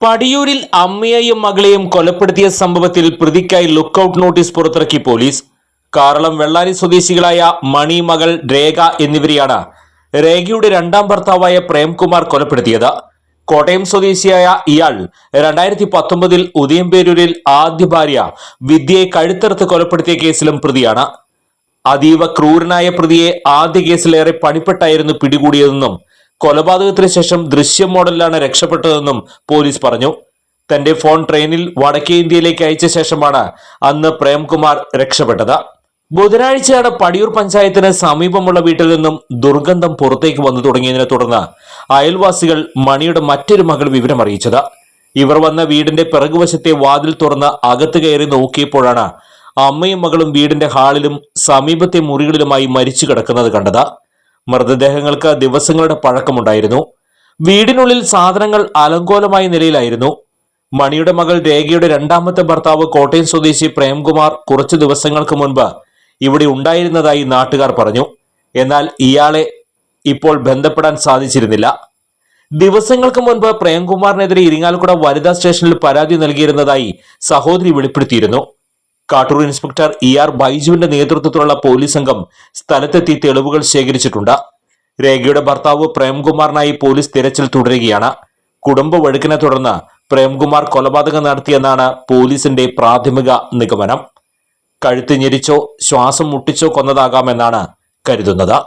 പടിയൂരിൽ അമ്മയെയും മകളെയും കൊലപ്പെടുത്തിയ സംഭവത്തിൽ പ്രതിക്കായി ലുക്കൌട്ട് നോട്ടീസ് പുറത്തിറക്കി പോലീസ്. കാറളം വെള്ളാരി സ്വദേശികളായ മണി മകൾ രേഖ എന്നിവരെയാണ് രേഖയുടെ രണ്ടാം ഭർത്താവായ പ്രേംകുമാർ കൊലപ്പെടുത്തിയത്. കോട്ടയം സ്വദേശിയായ ഇയാൾ രണ്ടായിരത്തി പത്തൊമ്പതിൽ ഉദയംപേരൂരിൽ ആദ്യ ഭാര്യ വിദ്യയെ കഴുത്തറുത്ത് കൊലപ്പെടുത്തിയ കേസിലും പ്രതിയാണ്. അതീവ ക്രൂരനായ പ്രതിയെ ആദ്യ കേസിലേറെ പണിപ്പെട്ടായിരുന്നു പിടികൂടിയതെന്നും കൊലപാതകത്തിന് ശേഷം ദൃശ്യം മോഡലിലാണ് രക്ഷപ്പെട്ടതെന്നും പോലീസ് പറഞ്ഞു. തന്റെ ഫോൺ ട്രെയിനിൽ വടക്കേ ഇന്ത്യയിലേക്ക് അയച്ച ശേഷമാണ് അന്ന് പ്രേംകുമാർ രക്ഷപ്പെട്ടത്. ബുധനാഴ്ചയാണ് പടിയൂർ പഞ്ചായത്തിന് സമീപമുള്ള വീട്ടിൽ നിന്നും ദുർഗന്ധം പുറത്തേക്ക് വന്നു തുടങ്ങിയതിനെ തുടർന്ന് അയൽവാസികൾ മണിയുടെ മറ്റൊരു മകൾ വിവരം അറിയിച്ചത്. ഇവർ വന്ന വീടിന്റെ പിറകുവശത്തെ വാതിൽ തുറന്ന് അകത്ത് കയറി നോക്കിയപ്പോഴാണ് അമ്മയും മകളും വീടിന്റെ ഹാളിലും സമീപത്തെ മുറികളിലുമായി മരിച്ചു കിടക്കുന്നത് കണ്ടത്. മൃതദേഹങ്ങൾക്ക് ദിവസങ്ങളുടെ പഴക്കമുണ്ടായിരുന്നു. വീടിനുള്ളിൽ സാധനങ്ങൾ അലങ്കോലമായ നിലയിലായിരുന്നു. മണിയുടെ മകൾ രേഖയുടെ രണ്ടാമത്തെ ഭർത്താവ് കോട്ടയം സ്വദേശി പ്രേംകുമാർ കുറച്ചു ദിവസങ്ങൾക്ക് മുൻപ് ഇവിടെ ഉണ്ടായിരുന്നതായി നാട്ടുകാർ പറഞ്ഞു. എന്നാൽ ഇയാളെ ഇപ്പോൾ ബന്ധപ്പെടാൻ സാധിച്ചിരുന്നില്ല. ദിവസങ്ങൾക്ക് മുൻപ് പ്രേംകുമാറിനെതിരെ ഇരിങ്ങാലക്കുട വനിതാ സ്റ്റേഷനിൽ പരാതി നൽകിയിരുന്നതായി സഹോദരി വെളിപ്പെടുത്തിയിരുന്നു. കാട്ടൂർ ഇൻസ്പെക്ടർ ഇ ആർ ബൈജുവിന്റെ നേതൃത്വത്തിലുള്ള പോലീസ് സംഘം സ്ഥലത്തെത്തി തെളിവുകൾ ശേഖരിച്ചിട്ടുണ്ട്. രേഖയുടെ ഭർത്താവ് പ്രേംകുമാറിനായി പോലീസ് തിരച്ചിൽ തുടരുകയാണ്. കുടുംബ വഴുക്കിനെ തുടർന്ന് പ്രേംകുമാർ കൊലപാതകം നടത്തിയെന്നാണ് പോലീസിന്റെ പ്രാഥമിക നിഗമനം. കഴുത്ത് ഞെരിച്ചോ ശ്വാസം മുട്ടിച്ചോ കൊന്നതാകാമെന്നാണ് കരുതുന്നത്.